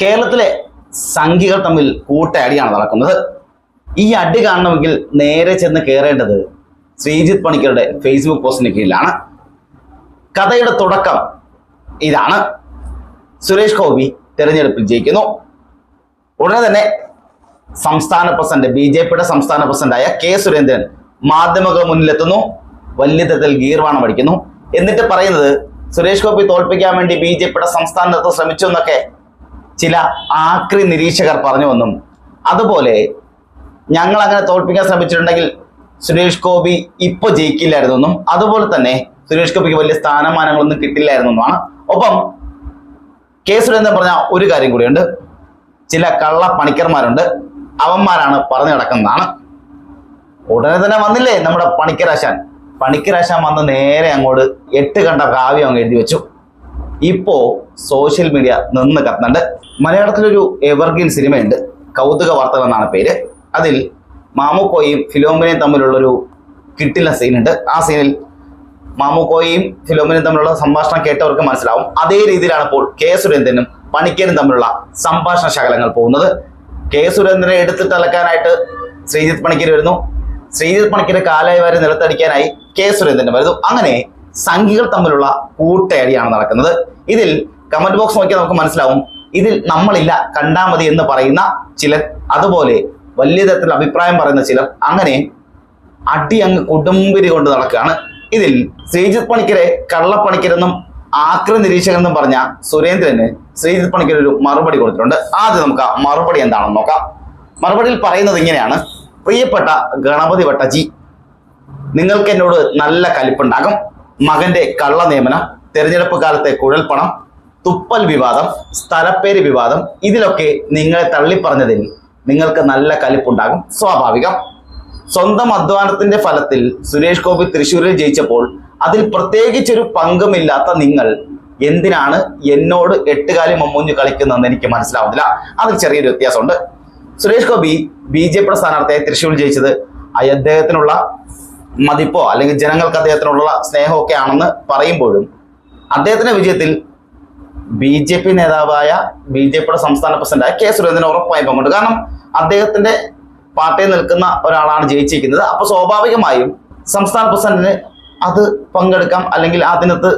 കേരളത്തിലെ സംഘികൾ തമ്മിൽ കൂട്ടയടിയാണ് നടക്കുന്നത്. ഈ അടി കാണണമെങ്കിൽ നേരെ ചെന്ന് കയറേണ്ടത് ശ്രീജിത്ത് പണിക്കരുടെ ഫേസ്ബുക്ക് പോസ്റ്റിന് കീഴിലാണ്. കഥയുടെ തുടക്കം ഇതാണ്. സുരേഷ് ഗോപി തെരഞ്ഞെടുപ്പിൽ ജയിക്കുന്നു. ഉടനെ തന്നെ സംസ്ഥാന പ്രസിഡന്റ് ബി ജെ പിയുടെ സംസ്ഥാന പ്രസിഡന്റായ കെ സുരേന്ദ്രൻ മാധ്യമങ്ങൾ മുന്നിലെത്തുന്നു. വലിയ തരത്തിൽ ഗീർവാണം അടിക്കുന്നു. എന്നിട്ട് പറയുന്നത് സുരേഷ് ഗോപി തോൽപ്പിക്കാൻ വേണ്ടി ബി ജെ പിയുടെ സംസ്ഥാനത്ത് ശ്രമിച്ചു എന്നൊക്കെ ചില ആക്രി നിരീക്ഷകർ പറഞ്ഞു വന്നും. അതുപോലെ ഞങ്ങൾ അങ്ങനെ തോൽപ്പിക്കാൻ ശ്രമിച്ചിട്ടുണ്ടെങ്കിൽ സുരേഷ് ഗോപി ഇപ്പൊ ജയിക്കില്ലായിരുന്നെന്നും അതുപോലെ തന്നെ സുരേഷ് ഗോപിക്ക് വലിയ സ്ഥാനമാനങ്ങളൊന്നും കിട്ടില്ലായിരുന്നെന്നുമാണ് ഒപ്പം കെ സുരേന്ദ്രൻ പറഞ്ഞ ഒരു കാര്യം കൂടിയുണ്ട്. ചില കള്ള പണിക്കർമാരുണ്ട്. അവന്മാരാണ് പറഞ്ഞു നടക്കുന്നതാണ്. ഉടനെ തന്നെ വന്നില്ലേ നമ്മുടെ പണിക്കരാശാൻ. പണിക്കരാശാൻ വന്ന് നേരെ അങ്ങോട്ട് എട്ട് കണ്ട കാവ്യം അങ്ങ് എഴുതി വെച്ചു. ഇപ്പോ സോഷ്യൽ മീഡിയ നിന്ന് കത്തുന്നുണ്ട്. മലയാളത്തിലൊരു എവർഗ്രീൻ സിനിമയുണ്ട് കൗതുക വാർത്തകൾ എന്നാണ് പേര്. അതിൽ മാമുക്കോയും ഫിലോമിനയും തമ്മിലുള്ളൊരു കിട്ടില്ല സീനുണ്ട് ആ സീനിൽ മാമുക്കോയും ഫിലോമിനയും തമ്മിലുള്ള സംഭാഷണം കേട്ടവർക്ക് മനസ്സിലാവും. അതേ രീതിയിലാണ് ഇപ്പോൾ കെ സുരേന്ദ്രനും പണിക്കരും തമ്മിലുള്ള സംഭാഷണ ശകലങ്ങൾ പോകുന്നത്. കെ സുരേന്ദ്രനെ എടുത്തിട്ട് അലക്കാനായിട്ട് ശ്രീജിത്ത് പണിക്കർ വരുന്നു. ശ്രീജിത്ത് പണിക്കരെ കാലായി വരെ നിലത്തടിക്കാനായി കെ സുരേന്ദ്രൻ വരുന്നു. അങ്ങനെ സംഘികൾ തമ്മിലുള്ള കൂട്ടയടിയാണ് നടക്കുന്നത്. ഇതിൽ കമന്റ് ബോക്സ് നോക്കിയാൽ നമുക്ക് മനസ്സിലാവും. ഇതിൽ നമ്മളില്ല കണ്ടാ മതി എന്ന് പറയുന്ന ചിലർ അതുപോലെ വലിയ തരത്തിൽ അഭിപ്രായം പറയുന്ന ചിലർ അങ്ങനെ അടി അങ്ങ് കുടുംബിരി കൊണ്ട് നടക്കുകയാണ്. ഇതിൽ ശ്രീജിത് പണിക്കരെ കള്ളപ്പണിക്കരെന്നും ആക്ര നിരീക്ഷകനെന്നും പറഞ്ഞ സുരേന്ദ്രന് ശ്രീജിത് പണിക്കർ ഒരു മറുപടി കൊടുത്തിട്ടുണ്ട്. ആദ്യം നമുക്ക് ആ മറുപടി എന്താണെന്ന് നോക്കാം. മറുപടിയിൽ പറയുന്നത് ഇങ്ങനെയാണ്. പ്രിയപ്പെട്ട ഗണപതി വട്ടജി നിങ്ങൾക്ക് എന്നോട് നല്ല കലിപ്പുണ്ടാകും. മകന്റെ കള്ള നിയമനം തെരഞ്ഞെടുപ്പ് കാലത്തെ കുഴൽപ്പണം തുപ്പൽ വിവാദം സ്ഥലപ്പേര് വിവാദം ഇതിലൊക്കെ നിങ്ങളെ തള്ളിപ്പറഞ്ഞതിൽ നിങ്ങൾക്ക് നല്ല കലിപ്പുണ്ടാകും. സ്വാഭാവികം. സ്വന്തം അധ്വാനത്തിന്റെ ഫലത്തിൽ സുരേഷ് ഗോപി തൃശ്ശൂരിൽ ജയിച്ചപ്പോൾ അതിൽ പ്രത്യേകിച്ചൊരു പങ്കുമില്ലാത്ത നിങ്ങൾ എന്തിനാണ് എന്നോട് എട്ടുകാലി മമ്മൂഞ്ഞു കളിക്കുന്നതെന്ന് എനിക്ക് മനസ്സിലാവുന്നില്ല. അതിൽ ചെറിയൊരു വ്യത്യാസമുണ്ട്. സുരേഷ് ഗോപി ബി ജെ പിയുടെ സ്ഥാനാർത്ഥിയായി തൃശ്ശൂരിൽ ജയിച്ചത് അദ്ദേഹത്തിനുള്ള മതിപ്പോ അല്ലെങ്കിൽ ജനങ്ങൾക്ക് അദ്ദേഹത്തിനുള്ള സ്നേഹമൊക്കെ ആണെന്ന് പറയുമ്പോഴും അദ്ദേഹത്തിന്റെ വിജയത്തിൽ ബി ജെ പി നേതാവായ ബി ജെ പിയുടെ സംസ്ഥാന പ്രസിഡന്റായ കെ സുരേന്ദ്രൻ ഉറപ്പായും പങ്കുണ്ട്. കാരണം അദ്ദേഹത്തിന്റെ പാർട്ടിയിൽ നിൽക്കുന്ന ഒരാളാണ് ജയിച്ചിരിക്കുന്നത്. അപ്പൊ സ്വാഭാവികമായും സംസ്ഥാന പ്രസിഡന്റിന് അത് പങ്കെടുക്കാം അല്ലെങ്കിൽ അതിനകത്ത്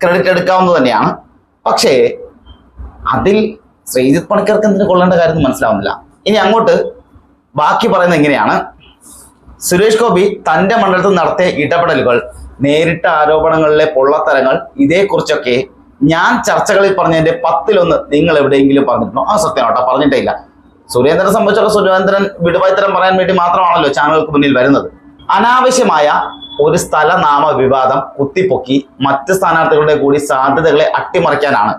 ക്രെഡിറ്റ് എടുക്കാവുന്നത് തന്നെയാണ്. പക്ഷേ അതിൽ ശ്രീജിത് പണിക്കർക്ക് എന്തിനു കൊള്ളേണ്ട കാര്യം മനസ്സിലാവുന്നില്ല. ഇനി അങ്ങോട്ട് ബാക്കി പറയുന്നത് എങ്ങനെയാണ് സുരേഷ് ഗോപി തന്റെ മണ്ഡലത്തിൽ നടത്തിയ ഇടപെടലുകൾ നേരിട്ട ആരോപണങ്ങളിലെ പൊള്ളത്തരങ്ങൾ ഇതേക്കുറിച്ചൊക്കെ ഞാൻ ചർച്ചകളിൽ പറഞ്ഞതിന്റെ പത്തിലൊന്ന് നിങ്ങൾ എവിടെയെങ്കിലും പറഞ്ഞിട്ടുണ്ടോ? ആ സത്യം കേട്ടോ പറഞ്ഞിട്ടേ ഇല്ല സുരേന്ദ്രനെ സംബന്ധിച്ചുള്ള സുരേന്ദ്രൻ വിടുവായിത്തരം പറയാൻ വേണ്ടി മാത്രമാണല്ലോ ചാനലുകൾക്ക് മുന്നിൽ വരുന്നത്. അനാവശ്യമായ ഒരു സ്ഥലനാമ വിവാദം കുത്തിപ്പൊക്കി മറ്റ് സ്ഥാനാർത്ഥികളുടെ കൂടി സാധ്യതകളെ അട്ടിമറിക്കാനാണ്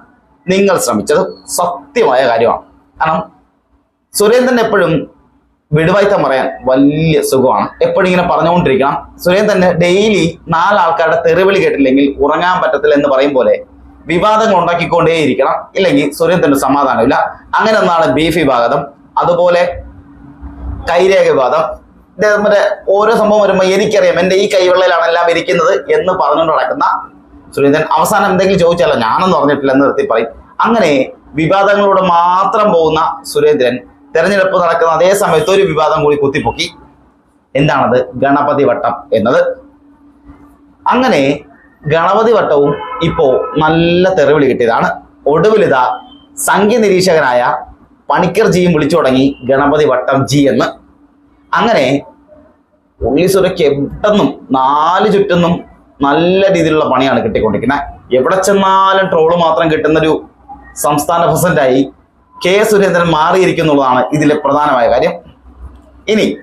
നിങ്ങൾ ശ്രമിച്ചത്. സത്യമായ കാര്യമാണ്. കാരണം സുരേന്ദ്രൻ എപ്പോഴും വിടുവായ്ത്തം പറയാൻ വലിയ സുഖമാണ്. എപ്പോഴും ഇങ്ങനെ പറഞ്ഞുകൊണ്ടിരിക്കണം. തന്നെ ഡെയിലി നാലാൾക്കാരുടെ തെറിവിളി കേട്ടില്ലെങ്കിൽ ഉറങ്ങാൻ പറ്റത്തില്ല എന്ന് പറയും പോലെ വിവാദങ്ങൾ ഉണ്ടാക്കിക്കൊണ്ടേയിരിക്കണം. ഇല്ലെങ്കിൽ സുരേന്ദ്രന് സമാധാനമില്ല. അങ്ങനെ ഒന്നാണ് ബീഫ് വിവാദം. അതുപോലെ കൈരേഖ വിവാദം. മറ്റേ ഓരോ സംഭവം വരുമ്പോൾ എനിക്കറിയാം എന്റെ ഈ കൈവെള്ളയിലാണ് എല്ലാം ഇരിക്കുന്നത് എന്ന് പറഞ്ഞുകൊണ്ട് നടക്കുന്ന സുരേന്ദ്രൻ. അവസാനം എന്തെങ്കിലും ചോദിച്ചാലോ? ഞാനൊന്നും പറഞ്ഞിട്ടില്ല എന്ന് നിർത്തി പറയും. അങ്ങനെ വിവാദങ്ങളോട് മാത്രം പോകുന്ന സുരേന്ദ്രൻ തെരഞ്ഞെടുപ്പ് നടക്കുന്ന അതേ സമയത്ത് ഒരു വിവാദം കൂടി കുത്തിപ്പൊക്കി. എന്താണത്? ഗണപതി വട്ടം എന്നത്. അങ്ങനെ ഗണപതി വട്ടവും ഇപ്പോ നല്ല തെറിവിളി കിട്ടിയതാണ്. ഒടുവിലിതാ സംഖ്യ നിരീക്ഷകനായ പണിക്കർ ജിയും വിളിച്ചു തുടങ്ങി ഗണപതി വട്ടം ജി എന്ന്. അങ്ങനെ ഉള്ളിസുരയ്ക്ക് എവിടെന്നും നാല് ചുറ്റെന്നും നല്ല രീതിയിലുള്ള പണിയാണ് കിട്ടിക്കൊണ്ടിരിക്കുന്നത്. എവിടെ ചെന്നാലും ട്രോൾ മാത്രം കിട്ടുന്നൊരു സംസ്ഥാന പ്രസിഡന്റായി കെ സുരേന്ദ്രൻ മാറിയിരിക്കുന്നുള്ളതാണ് ഇതിലെ പ്രധാനമായ കാര്യം. ഇനി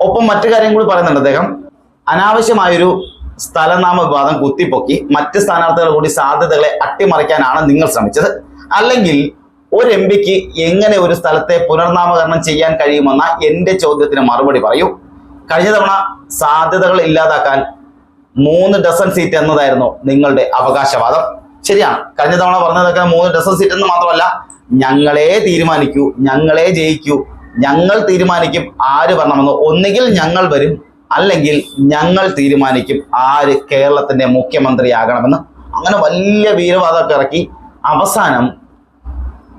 ഒപ്പം മറ്റു കാര്യം കൂടി പറയുന്നുണ്ട് അദ്ദേഹം. അനാവശ്യമായൊരു സ്ഥലനാമ വിവാദം കുത്തിപ്പൊക്കി മറ്റ് സ്ഥാനാർത്ഥികൾ കൂടി സാധ്യതകളെ അട്ടിമറിക്കാനാണ് നിങ്ങൾ ശ്രമിച്ചത്. അല്ലെങ്കിൽ ഒരു എം പിക്ക് എങ്ങനെ ഒരു സ്ഥലത്തെ പുനർനാമകരണം ചെയ്യാൻ കഴിയുമെന്ന എന്റെ ചോദ്യത്തിന് മറുപടി പറയൂ. കഴിഞ്ഞ തവണ സാധ്യതകൾ ഇല്ലാതാക്കാൻ മൂന്ന് ഡസൺ സീറ്റ് എന്നതായിരുന്നു നിങ്ങളുടെ അവകാശവാദം. ശരിയാണ്. കഴിഞ്ഞ തവണ പറഞ്ഞതൊക്കെ മൂന്ന് ഡസൺ സീറ്റ് എന്ന് മാത്രമല്ല ഞങ്ങളെ തീരുമാനിക്കൂ ഞങ്ങളെ ജയിക്കൂ. ഞങ്ങൾ തീരുമാനിക്കും ആര് വരണമെന്ന്. ഒന്നുകിൽ ഞങ്ങൾ വരും അല്ലെങ്കിൽ ഞങ്ങൾ തീരുമാനിക്കും ആര് കേരളത്തിന്റെ മുഖ്യമന്ത്രിയാകണമെന്ന്. അങ്ങനെ വലിയ വീരവാദമൊക്കെ ഇറക്കി. അവസാനം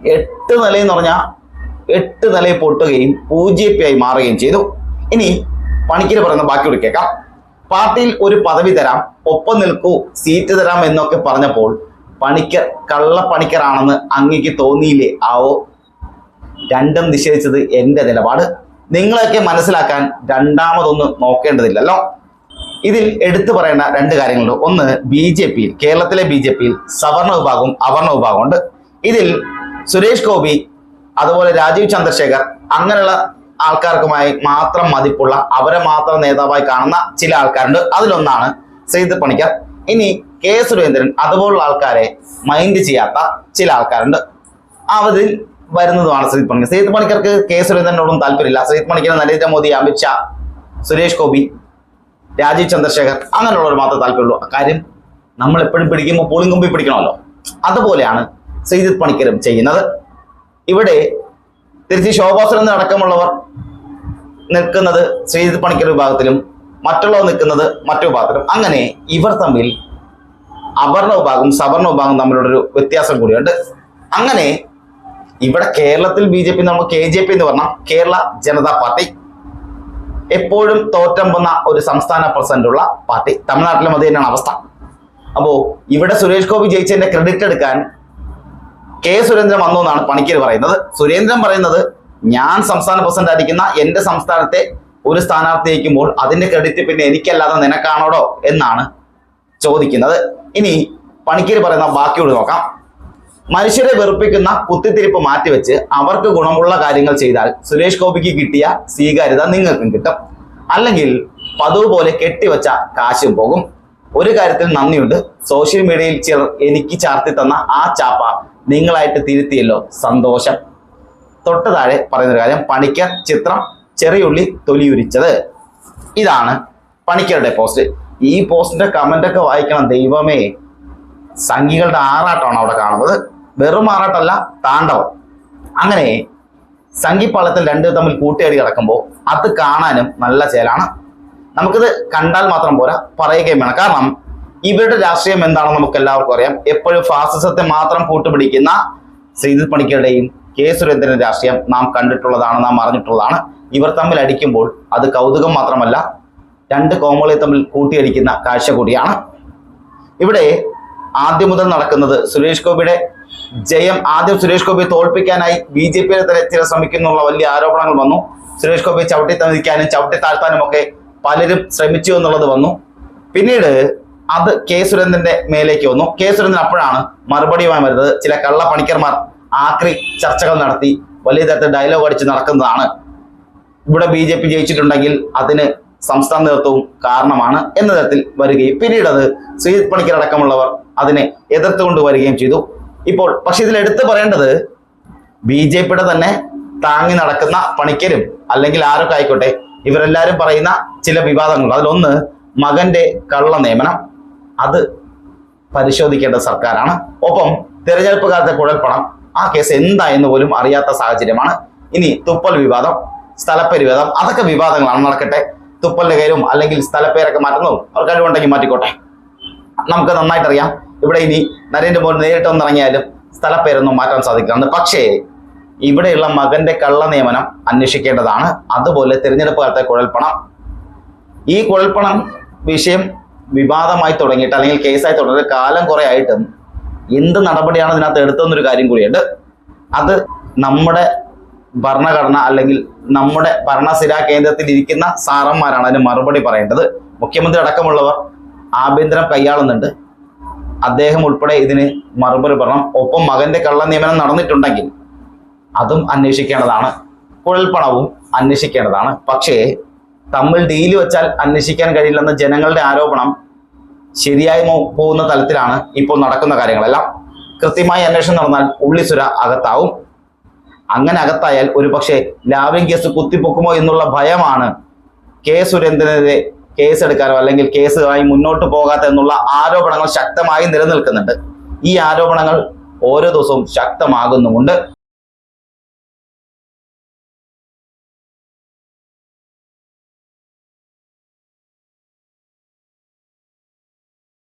എട്ട് നിലയെന്ന് പറഞ്ഞാൽ എട്ട് നിലയിൽ പൊട്ടുകയും പൂജ്യപ്പിയായി മാറുകയും ചെയ്തു. ഇനി പണിക്കര് പറയുന്ന ബാക്കി കേൾക്കാം. പാർട്ടിയിൽ ഒരു പദവി തരാം ഒപ്പം നിൽക്കൂ സീറ്റ് തരാം എന്നൊക്കെ പറഞ്ഞപ്പോൾ പണിക്കർ കള്ളപ്പണിക്കറാണെന്ന് അങ്ങേക്ക് തോന്നിയില്ലേ? ആവോ? രണ്ടും നിഷേധിച്ചത് എന്റെ നിലപാട്. നിങ്ങളൊക്കെ മനസ്സിലാക്കാൻ രണ്ടാമതൊന്ന് നോക്കേണ്ടതില്ലല്ലോ. ഇതിൽ എടുത്തു പറയേണ്ട രണ്ട് കാര്യങ്ങളുണ്ട്. ഒന്ന് ബി ജെ പിയിൽ കേരളത്തിലെ ബി ജെ പിയിൽ സവർണ വിഭാഗവും അവർണ വിഭാഗവും ഉണ്ട് ഇതിൽ സുരേഷ് ഗോപി അതുപോലെ രാജീവ് ചന്ദ്രശേഖർ അങ്ങനെയുള്ള ആൾക്കാർക്കുമായി മാത്രം മതിപ്പുള്ള അവരെ മാത്രം നേതാവായി കാണുന്ന ചില ആൾക്കാരുണ്ട്. അതിലൊന്നാണ് സെയ്ത് പണിക്കർ. ഇനി കെ സുരേന്ദ്രൻ അതുപോലുള്ള ആൾക്കാരെ മൈൻഡ് ചെയ്യാത്ത ചില ആൾക്കാരുണ്ട്. അവരിൽ വരുന്നതുമാണ് സുരീത് പണിക്കർ. സുരീത് പണിക്കർക്ക് കെ സുരേന്ദ്രനോടും താല്പര്യമില്ല. സുരീത് പണിക്കർ നരേന്ദ്രമോദി അമിത്ഷാ സുരേഷ് ഗോപി രാജീവ് ചന്ദ്രശേഖർ അങ്ങനെയുള്ളവർ മാത്രമേ താല്പര്യമുള്ളൂ. കാര്യം നമ്മൾ എപ്പോഴും പിടിക്കുമ്പോൾ പോളിംഗ് കുമ്പി പിടിക്കണമല്ലോ. അതുപോലെയാണ് ശ്രീജിത്ത് പണിക്കരും ചെയ്യുന്നത്. ഇവിടെ തിരിച്ച് ശോഭാ സുരേന്ദ്രൻ അടക്കമുള്ളവർ നിൽക്കുന്നത് ശ്രീജിത്ത് പണിക്കർ വിഭാഗത്തിലും മറ്റുള്ളവർ നിൽക്കുന്നത് മറ്റു വിഭാഗത്തിലും. അങ്ങനെ ഇവർ തമ്മിൽ അവർണ വിഭാഗം സവർണ വിഭാഗം തമ്മിലുള്ളൊരു വ്യത്യാസം കൂടിയുണ്ട് അങ്ങനെ ഇവിടെ കേരളത്തിൽ ബി ജെ പി നമ്മൾ കെ ജെ പി എന്ന് പറഞ്ഞാൽ കേരള ജനതാ പാർട്ടി. എപ്പോഴും തോറ്റമ്പുന്ന ഒരു സംസ്ഥാന പ്രസിഡന്റ് ഉള്ള പാർട്ടി. തമിഴ്നാട്ടിലും അത് തന്നെയാണ് അവസ്ഥ. അപ്പോൾ ഇവിടെ സുരേഷ് ഗോപി ജയിച്ചതിന്റെ ക്രെഡിറ്റ് എടുക്കാൻ കെ സുരേന്ദ്രൻ വന്നു എന്നാണ് പണിക്കർ പറയുന്നത്. സുരേന്ദ്രൻ പറയുന്നത് ഞാൻ സംസ്ഥാന പ്രസിഡന്റ് ആയിരിക്കുന്ന എന്റെ സംസ്ഥാനത്തെ ഒരു സ്ഥാനാർത്ഥി ജയിക്കുമ്പോൾ അതിന്റെ ക്രെഡിറ്റ് പിന്നെ എനിക്കല്ലാതെ നിനക്കാണോടോ? എന്നാണ് ചോദിക്കുന്നത്. ഇനി പണിക്കർ പറയുന്ന ബാക്കിയോട് നോക്കാം. മനുഷ്യരെ വെറുപ്പിക്കുന്ന കുത്തിത്തിരിപ്പ് മാറ്റിവെച്ച് അവർക്ക് ഗുണമുള്ള കാര്യങ്ങൾ ചെയ്താൽ സുരേഷ് ഗോപിക്ക് കിട്ടിയ സ്വീകാര്യത നിങ്ങൾക്കും കിട്ടും. അല്ലെങ്കിൽ പതിവ് പോലെ കെട്ടിവെച്ച കാശും പോകും. ഒരു കാര്യത്തിൽ നന്ദിയുണ്ട്. സോഷ്യൽ മീഡിയയിൽ ചിലർ എനിക്ക് ചാർത്തി തന്ന ആ ചാപ്പ നിങ്ങളായിട്ട് തിരുത്തിയല്ലോ. സന്തോഷം. തൊട്ട് താഴെ പറയുന്നൊരു കാര്യം. പണിക്കർ ചിത്രം ചെറിയുള്ളി തൊലിയുരിച്ചത്. ഇതാണ് പണിക്കരുടെ പോസ്റ്റ്. ഈ പോസ്റ്റിന്റെ കമന്റ് ഒക്കെ വായിക്കണം. ദൈവമേ. സംഘികളുടെ ആറാട്ടമാണ് അവിടെ കാണുന്നത്. വെറും ആറാട്ടല്ല താണ്ഡവം. അങ്ങനെ സംഘിപ്പാളത്തിൽ രണ്ടു തമ്മിൽ കൂട്ടിയടി കിടക്കുമ്പോൾ അത് കാണാനും നല്ല ചേലാണ്. നമുക്കിത് കണ്ടാൽ മാത്രം പോരാ പറയുകയും വേണം. കാരണം ഇവരുടെ രാഷ്ട്രീയം എന്താണെന്ന് നമുക്ക് എല്ലാവർക്കും അറിയാം. എപ്പോഴും ഫാസിസത്തെ മാത്രം കൂട്ടുപിടിക്കുന്ന ശ്രീജിത് പണിക്കരുടെയും കെ സുരേന്ദ്രന്റെ രാഷ്ട്രീയം നാം കണ്ടിട്ടുള്ളതാണ് നാം അറിഞ്ഞിട്ടുള്ളതാണ്. ഇവർ തമ്മിൽ അടിക്കുമ്പോൾ അത് കൗതുകം മാത്രമല്ല രണ്ട് കോമുകളെ തമ്മിൽ കൂട്ടിയടിക്കുന്ന കാഴ്ച കൂടിയാണ് ഇവിടെ ആദ്യം മുതൽ നടക്കുന്നത് സുരേഷ് ഗോപിയുടെ ജയം. ആദ്യം സുരേഷ് ഗോപിയെ തോൽപ്പിക്കാനായി ബി ജെ പിയെ ചില ശ്രമിക്കുന്നുള്ള വലിയ ആരോപണങ്ങൾ വന്നു. സുരേഷ് ഗോപി ചവിട്ടി തന്നിരിക്കാനും ചവിട്ടി താഴ്ത്താനും ഒക്കെ പലരും ശ്രമിച്ചു എന്നുള്ളത് വന്നു. പിന്നീട് അത് കെ സുരേന്ദ്രന്റെ മേലേക്ക് വന്നു. കെ സുരേന്ദ്രൻ അപ്പോഴാണ് മറുപടിയുമായി വരുന്നത്. ചില കള്ള പണിക്കർമാർ ആക്രി ചർച്ചകൾ നടത്തി വലിയ തരത്തിൽ ഡയലോഗ് അടിച്ച് നടക്കുന്നതാണ്. ഇവിടെ ബി ജയിച്ചിട്ടുണ്ടെങ്കിൽ അതിന് സംസ്ഥാന നേതൃത്വവും കാരണമാണ് എന്ന തരത്തിൽ വരികയും പിന്നീട് അത് ശ്രീജിത് പണിക്കർ അടക്കമുള്ളവർ അതിനെ എതിർത്തുകൊണ്ട് വരികയും ചെയ്തു. ഇപ്പോൾ പക്ഷെ ഇതിൽ എടുത്തു പറയേണ്ടത് ബി ജെ പിയുടെ തന്നെ താങ്ങി നടക്കുന്ന പണിക്കരും അല്ലെങ്കിൽ ആരൊക്കെ ആയിക്കോട്ടെ ഇവരെല്ലാരും പറയുന്ന ചില വിവാദങ്ങൾ. അതിലൊന്ന് മകന്റെ കള്ള നിയമനം. അത് പരിശോധിക്കേണ്ട സർക്കാരാണ്. ഒപ്പം തിരഞ്ഞെടുപ്പ് കാലത്തെ കുഴൽപ്പണം. ആ കേസ് എന്തായെന്ന് പോലും അറിയാത്ത സാഹചര്യമാണ്. ഇനി തുപ്പൽ വിവാദം സ്ഥലപരിവേദം അതൊക്കെ വിവാദങ്ങളാണ് നടക്കട്ടെ. തുപ്പലിന്റെ കയ്യിലും അല്ലെങ്കിൽ സ്ഥലപ്പേരൊക്കെ മാറ്റുന്നതും അവർ കഴിവുണ്ടെങ്കിൽ മാറ്റിക്കോട്ടെ. നമുക്ക് നന്നായിട്ട് അറിയാം ഇവിടെ ഇനി നരേന്ദ്രമോദി നേരിട്ട് ഒന്നിറങ്ങിയാലും സ്ഥലപ്പേരൊന്നും മാറ്റാൻ സാധിക്കുന്നുണ്ട് പക്ഷേ ഇവിടെയുള്ള മകന്റെ കള്ള നിയമനം അന്വേഷിക്കേണ്ടതാണ്. അതുപോലെ തിരഞ്ഞെടുപ്പ് കാലത്തെ കുഴൽപ്പണം. ഈ കുഴൽപ്പണം വിഷയം വിവാദമായി തുടങ്ങിയിട്ട് അല്ലെങ്കിൽ കേസായി തുടങ്ങിയിട്ട് കാലം കുറെ ആയിട്ടും എന്ത് നടപടിയാണ് ഇതിനകത്ത് എടുത്തതെന്നൊരു കാര്യം കൂടിയുണ്ട്. അത് നമ്മുടെ ഭരണഘടന അല്ലെങ്കിൽ നമ്മുടെ ഭരണസിരാ കേന്ദ്രത്തിൽ ഇരിക്കുന്ന സാറന്മാരാണ് അതിന് മറുപടി പറയേണ്ടത്. മുഖ്യമന്ത്രി അടക്കമുള്ളവർ ആഭ്യന്തരം കൈയാളുന്നുണ്ട്. അദ്ദേഹം ഉൾപ്പെടെ ഇതിന് മറുപടി പറയണം. ഒപ്പം മകന്റെ കള്ള നിയമനം നടന്നിട്ടുണ്ടെങ്കിൽ അതും അന്വേഷിക്കേണ്ടതാണ്. കുഴൽപ്പണവും അന്വേഷിക്കേണ്ടതാണ്. പക്ഷേ തമ്മിൽ ഡീൽ വെച്ചാൽ അന്വേഷിക്കാൻ കഴിയില്ലെന്ന ജനങ്ങളുടെ ആരോപണം ശരിയായി പോകുന്ന തലത്തിലാണ് ഇപ്പോൾ നടക്കുന്ന കാര്യങ്ങളെല്ലാം. കൃത്യമായി അന്വേഷണം നടന്നാൽ ഉള്ളിസുര അകത്താവും. അങ്ങനെ അകത്തായാൽ ഒരു പക്ഷേ ലാവിംഗ് കേസ് കുത്തിപ്പൊക്കുമോ എന്നുള്ള ഭയമാണ് കെ സുരേന്ദ്രനെതിരെ കേസ് എടുക്കാനോ അല്ലെങ്കിൽ കേസുമായി മുന്നോട്ട് പോകാത്ത എന്നുള്ള ആരോപണങ്ങൾ ശക്തമായി നിലനിൽക്കുന്നുണ്ട്. ഈ ആരോപണങ്ങൾ ഓരോ ദിവസവും ശക്തമാകുന്നുമുണ്ട്.